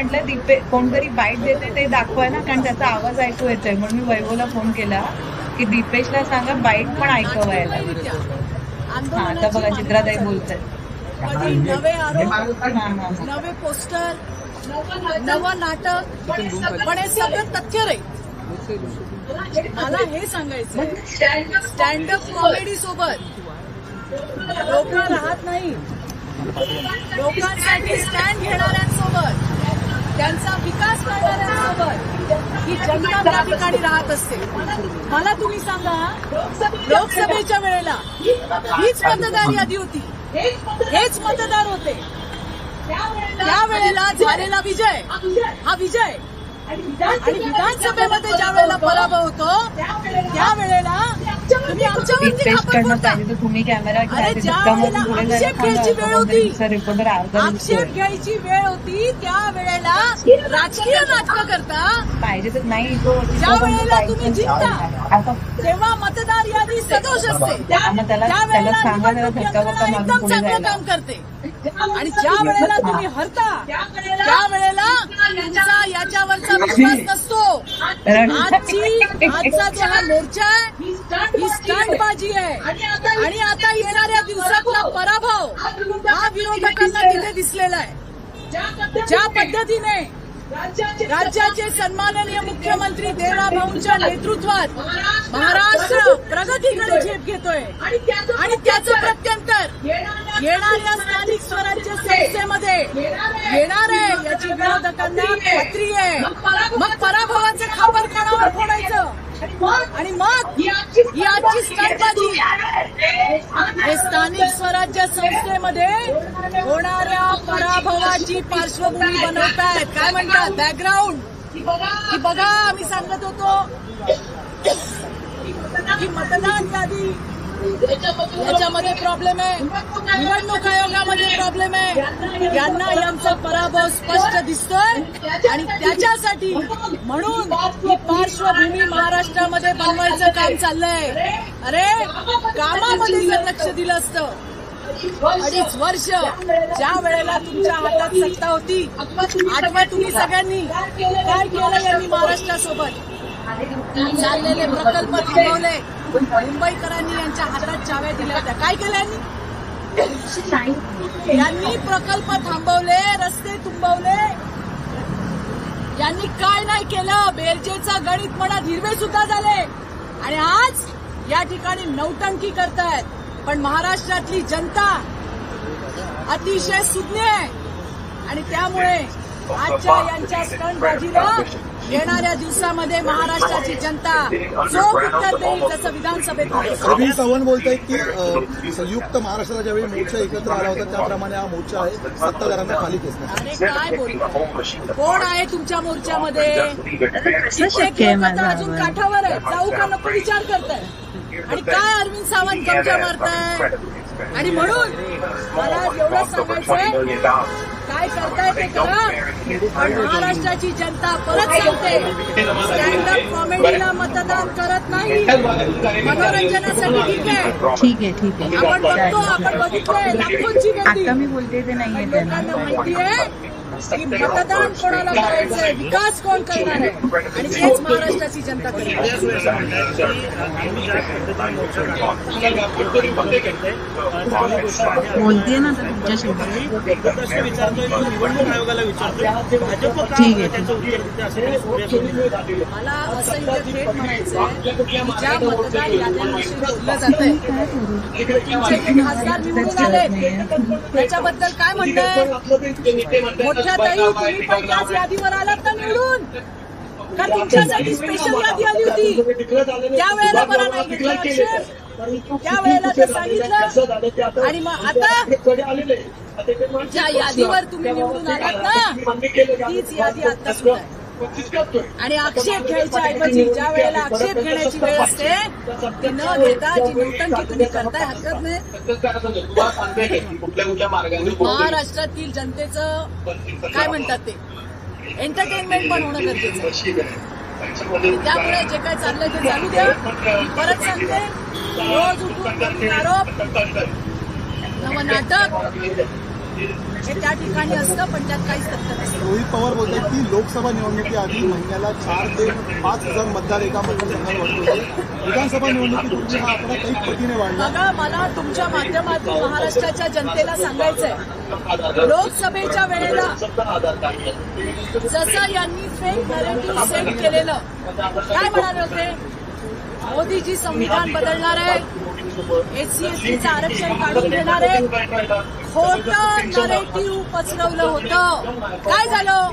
म्हटलं दीपे कोणतरी बाईट देते ते दाखवा ना कारण त्याचा आवाज ऐकू येतोय. म्हणून मी वैभवला फोन केला की दीपेशला सांगा बाईट पण ऐकवायला हा आता बघा चित्राताई बोलत नवे आरोप नवे पोस्टर नवं नाटक पण हे सगळं तथ्य रे. मला हे सांगायचं स्टँडअप कॉमेडी सोबत लोक राहत नाही. लोकांसाठी स्टँड घेणाऱ्यांसोबत. त्यांचा विकास करणाऱ्यांसोबत ही जनता त्या ठिकाणी राहत असते. मला तुम्ही सांगा लोकसभेच्या वेळेला हीच मतदार यादी होती. हेच मतदार होते. त्यावेळेला झालेला विजय हा विजय. आणि विधानसभेमध्ये ज्या वेळेला पराभव होतो त्यावेळेला कडनं फोडता. पाहिजे तर तुम्ही कॅमेरा रिपोर्टर आक्षेप घ्यायची वेळ होती. त्या वेळेला राजकीय नाटक करता. पाहिजे तर नाही तो ज्या वेळेला तुम्ही जिंकता. तेव्हा मतदार यादी सदोष असते. त्या वेळेला निवडणूक यंत्रणा मारून एकदम चांगलं काम करते. आणि ज्या वेळेला तुम्ही हरता त्यावेळेला तुमचा याच्यावरचा विश्वास नसतो आजची आजचा जो हा मोर्चा आहे ही स्टंटबाजी आहे. आणि आता येणाऱ्या दिवसातला पराभव हा विरोधकांना तिथे दिसलेला आहे. ज्या पद्धतीने राज्याचे सन्माननीय मुख्यमंत्री देवराव भाऊंच्या नेतृत्वात महाराष्ट्र प्रगतीकडे झेप घेतोय. आणि त्याचं प्रत्यंतर येणाऱ्या स्थानिक स्वराज्य संस्थेमध्ये येणार आहे याची विरोधकांना खात्री आहे. मग पराभवाचं खापर कानावर फोडायचं. आणि मग? ही आजची हे स्थानिक स्वराज्य संस्थेमध्ये होणाऱ्या पराभवाची पार्श्वभूमी बनवतायत काय म्हणतात? बॅकग्राऊंड की बघा आम्ही सांगत होतो की मतदान यादी याच्यामध्ये प्रॉब्लेम आहे. निवडणूक आयोगामध्ये प्रॉब्लेम आहे. यांना यांचा पराभव स्पष्ट दिसतोय. आणि त्याच्यासाठी म्हणून ही पार्श्वभूमी महाराष्ट्रामध्ये बनवायचं काम चाललंय. अरे कामामध्ये जर लक्ष दिलं असतं अडीच वर्ष ज्या वेळेला तुमच्या हातात सत्ता होती आठवा तुम्ही सगळ्यांनी काय केलं यांनी महाराष्ट्रासोबत? चाललेले प्रकल्प थांबवले. मुंबईकरांनी यांच्या हातात चाव्या दिल्या होत्या. काय केलं यांनी? यांनी प्रकल्प थांबवले रस्ते तुंबवले. यांनी काय नाही केलं? बेरजेचा गणित म्हणा हिरवे सुद्धा झाले. आणि आज या ठिकाणी नौटंकी करतायत. पण महाराष्ट्रातली जनता अतिशय सुज्ञ आहे. आणि त्यामुळे आजच्या यांच्या स्टंटबाजीला येणाऱ्या दिवसामध्ये महाराष्ट्राची जनता चोख उत्तर देईल जसं विधानसभेत झालं. रवी चव्हाण बोलतायत की संयुक्त महाराष्ट्राला ज्यावेळी मोर्चा एकत्र आला होता त्याप्रमाणे हा मोर्चा आहे. सत्ताधाऱ्यांना खाली खेचणार अरे काय बोलतो कोण आहे तुमच्या मोर्चामध्ये? अजून काठावर आहे जाऊ का? नको विचार करताय. आणि काय अरविंद सावंत गमच्या मारताय? आणि म्हणून मला एवढं सांगायचंय काय करताय ते करा. पण महाराष्ट्राची जनता परत सांगते स्टँडअप कॉमेडीला मतदान करत नाही. मनोरंजनासाठी ठीक आहे. ठीक आहे ठीक आहे. आपण बघतो आपण बघितलंय लाखोंची आता मी बोलते ते त्यांना लोकांना माहिती आहे की मतदान कोणाला विकास कोण करणार आहे? आणि तेच महाराष्ट्राची जनता करणार बोलते ना प्रश्न विचारतोय निवडणूक आयोगाला विचारतोय भाजप आहे, त्याचं उत्तर देते असं. मला असं इथे थेट म्हणायचंय की ज्या मतदार याद्यांविषयी बोललं जातंय तुमचे जे खासदार निवडून आले त्याच्याबद्दल काय म्हणताय मोठ्या ताई तुम्ही पण यादीवर आलात ना निवडून का तुमच्यासाठी स्पेशल यादी आली होती. त्यावेळेला बरा नाही घेतला आक्षेप त्यावेळेला ते सांगितलं आणि मग आता ज्या यादीवर तुम्ही निवडून आलात ना तीच यादी आता सुद्धा आणि आक्षेप घ्यायच्या ऐवजी ज्या वेळेला आक्षेप घेण्याची वेळ असते ते न घेता जी नौटंकी तुम्ही करताय हरकत नाही महाराष्ट्रातील जनतेचं काय म्हणतात ते? एंटरटेनमेंट पण होणं गरजेचं त्यामुळे जे काय चाललंय ते चालू द्या. परत सांगते रोज उठून आरोप नवं नाटक हे त्या ठिकाणी असतं पण त्यात काहीच तथ्य नसतं रोहित पवार बोलतात की लोकसभा निवडणुकीआधी महिन्याला चार ते पाच हजार मतदार एका मतदारसंघाला वाटत होते. विधानसभा निवडणुकीपूर्वी हा आकडा काही पटीने वाढला. बघा मला तुमच्या माध्यमातून महाराष्ट्राच्या जनतेला सांगायचंय. लोकसभेच्या वेळेला जसं यांनी फेक नरेटिव्ह सेट केलेलं काय म्हणाले होते? मोदीजी संविधान बदलणार आहे एससी एसटीचं आरक्षण काढून घेणार आहे खोटं नरेटिव्ह पसरवलं होतं. काय झालं?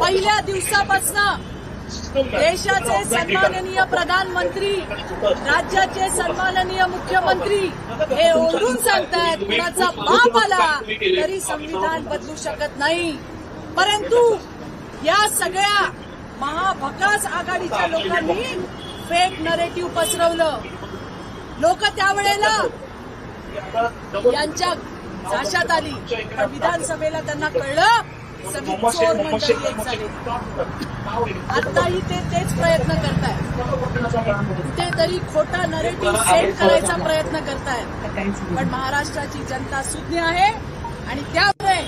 पहिल्या दिवसापासून देशाचे सन्माननीय प्रधानमंत्री राज्याचे सन्माननीय मुख्यमंत्री हे ओरडून सांगतायत कुणाचा बाप आला तरी संविधान बदलू शकत नाही. परंतु या सगळ्या महाभकास आघाडीच्या लोकांनी फेक नरेटिव्ह पसरवलं. लोक त्यावेळेला यांच्या झाशात आली. पण विधानसभेला त्यांना कळलं सगळी चोर मंडळी एक झाली. आताही ते तेच प्रयत्न करतायत. कुठेतरी खोटा नरेटिव्ह सेट करायचा प्रयत्न करतायत. पण महाराष्ट्राची जनता सुज्ञ आहे आणि त्यामुळे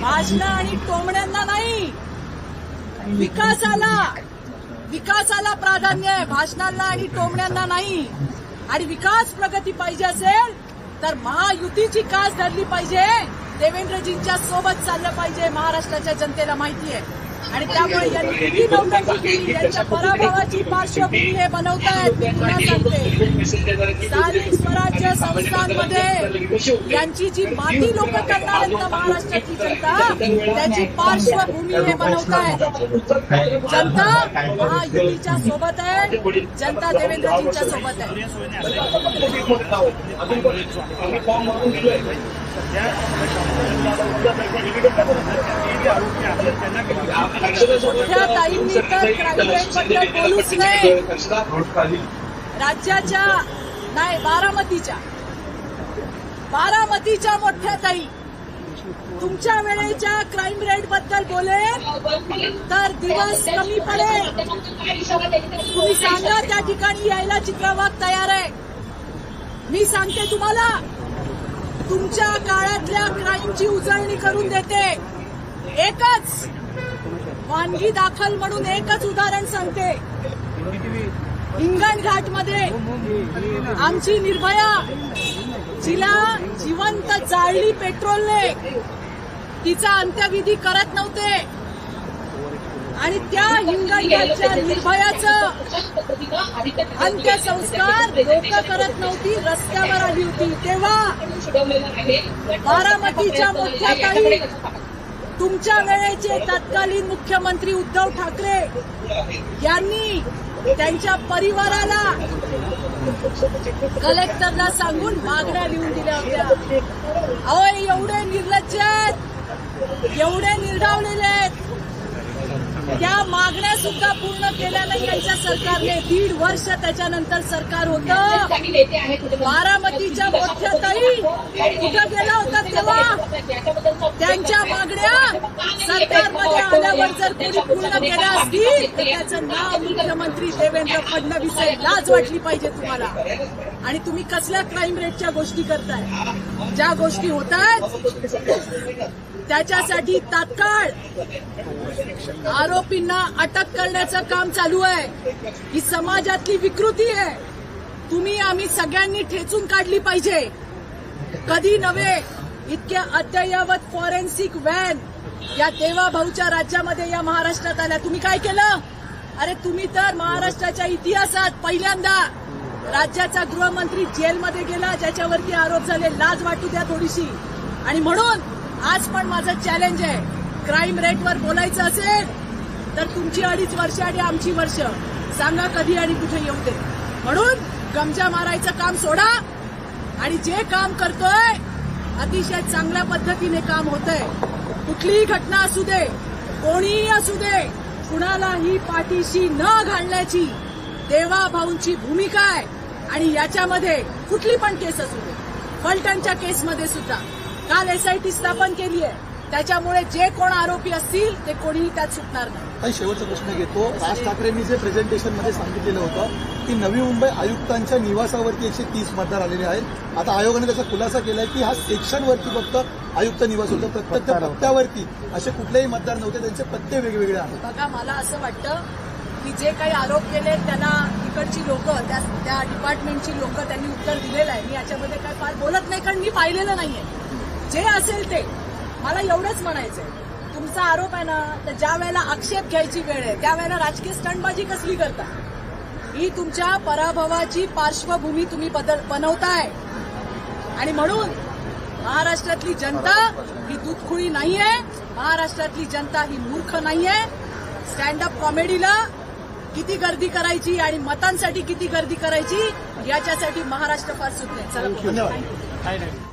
भाषणं आणि टोमण्यांना नाही विकासाला विकासाला प्राधान्य आहे भाषणांना आणि टोमण्यांना नाही. आणि विकास प्रगती पाहिजे असेल तर महायुतीची कास धरली पाहिजे. देवेंद्रजींच्या सोबत चाललं पाहिजे महाराष्ट्राच्या जनतेला माहिती आहे. आणि त्यामुळे यांनी किती नौटंकी केली यांच्या पराभवाची पार्श्वभूमी हे बनवतायत मी पुन्हा सांगते. स्वराज्य संस्थांमध्ये यांची जी माती लोक करणार आहेत महाराष्ट्राची जनता, त्याची पार्श्वभूमी हे बनवतायत जनता महायुतीच्या सोबत आहे, जनता देवेंद्रजींच्या सोबत आहे. ताईंनी तर क्राईमबद्दल बोलूच नये. राज्याच्या नाही बारामतीच्या. बारामतीच्या मोठ्या ताई. तुमच्या वेळेच्या क्राईम रेटबद्दल बोले तर दिवस कमी पडेल. तुम्ही सांगा त्या ठिकाणी यायला चित्रवाग तयार आहे. मी सांगते तुम्हाला तुमच्या काळातल्या क्राईमची उजळणी करून देते. एकच. वानगी दाखल म्हणून एकच उदाहरण सांगते. हिंगणघाटमध्ये आमची निर्भया जिला जिवंत जाळली पेट्रोलने. तिचा अंत्यविधी करत नव्हते. आणि त्या हिंगणघाटच्या निर्भयाचं अंत्यसंस्कार लोक करत नव्हती रस्त्यावर आली होती. तेव्हा बारामतीच्या मोठ्या काही तुमच्या वेळेचे तत्कालीन मुख्यमंत्री उद्धव ठाकरे यांनी त्यांच्या परिवाराला कलेक्टरला सांगून मागण्या लिहून दिल्या होत्या. अहो एवढे निर्लज्ज आहेत. एवढे निर्डावलेले आहेत. त्या मागण्या सुद्धा पूर्ण केल्या नाही यांच्या सरकारने. दीड वर्ष त्याच्यानंतर सरकार होतं. बारामतीच्या मोठ्या ताई कुठं गेला होता तेव्हा? त्यांच्या मागण्या सरकारमध्ये आल्यावर जर कोणी पूर्ण केल्या असतील तर त्याचं नाव मुख्यमंत्री देवेंद्र फडणवीस लाज वाटली पाहिजे तुम्हाला. आणि तुम्ही कसल्या क्राईम रेटच्या गोष्टी करताय? ज्या गोष्टी होत आहेत त्याच्यासाठी तात्काळ आरोपींना अटक करण्याचं काम चालू आहे. ही समाजातली विकृती आहे. तुम्ही आम्ही सगळ्यांनी ठेचून काढली पाहिजे. कधी नव्हे इतक्या अद्ययावत फॉरेन्सिक व्हॅन या देवाभाऊच्या राज्यामध्ये या महाराष्ट्रात आल्या. तुम्ही काय केलं? अरे तुम्ही तर महाराष्ट्राच्या इतिहासात पहिल्यांदा राज्याचा गृहमंत्री जेलमध्ये गेला ज्याच्यावरती आरोप झाले लाज वाटू द्या थोडीशी. आणि म्हणून आज पण माझं चॅलेंज आहे. क्राईम रेटवर बोलायचं असेल तर तुमची अडीच वर्ष आणि आमची वर्ष. सांगा कधी आणि कुठे येऊ दे. म्हणून गमजा मारायचं काम सोडा आणि जे काम करतोय अतिशय चांगल्या पद्धतीने काम होतंय. कुठलीही घटना असू दे कोणीही असू दे कुणालाही पाठीशी न घालण्याची देवाभाऊंची भूमिका आहे. आणि याच्यामध्ये कुठली पण केस असू दे. फलटणच्या केसमध्ये सुद्धा. काल एसआयटी स्थापन केली आहे. त्याच्यामुळे जे कोण आरोपी असतील ते कोणीही त्यात सुटणार नाही. काही शेवटचा प्रश्न घेतो. राज ठाकरेंनी जे प्रेझेंटेशनमध्ये सांगितलेलं होतं की नवी मुंबई आयुक्तांच्या निवासावरती एकशे तीस मतदार आलेले आहेत. आता आयोगाने त्याचा खुलासा केलाय की हा सेक्शनवरती फक्त आयुक्त निवास होतं. प्रत्यक्ष पत्त्यावरती असे कुठलेही मतदार नव्हते. त्यांचे पत्ते वेगवेगळे आहेत. बघा मला असं वाटतं की जे काही आरोप केले त्यांना इकडची लोक त्या त्या डिपार्टमेंटची लोक त्यांनी उत्तर दिलेलं आहे. मी याच्यामध्ये काय फार बोलत नाही कारण मी पाहिलेलं नाहीये. जे असेल ते. मला एवढंच म्हणायचंय. तुमचा आरोप आहे ना तर ज्या वेळेला आक्षेप घ्यायची वेळ आहे त्यावेळेला राजकीय स्टंटबाजी कसली करता? ही तुमच्या पराभवाची पार्श्वभूमी तुम्ही बदल बनवताय. आणि म्हणून महाराष्ट्रातली जनता ही दूधखुळी नाहीये महाराष्ट्रातली जनता ही मूर्ख नाहीये. स्टँडअप कॉमेडीला किती गर्दी करायची आणि मतांसाठी किती गर्दी करायची याच्यासाठी महाराष्ट्र फार सुटले चला धन्यवाद काय नाही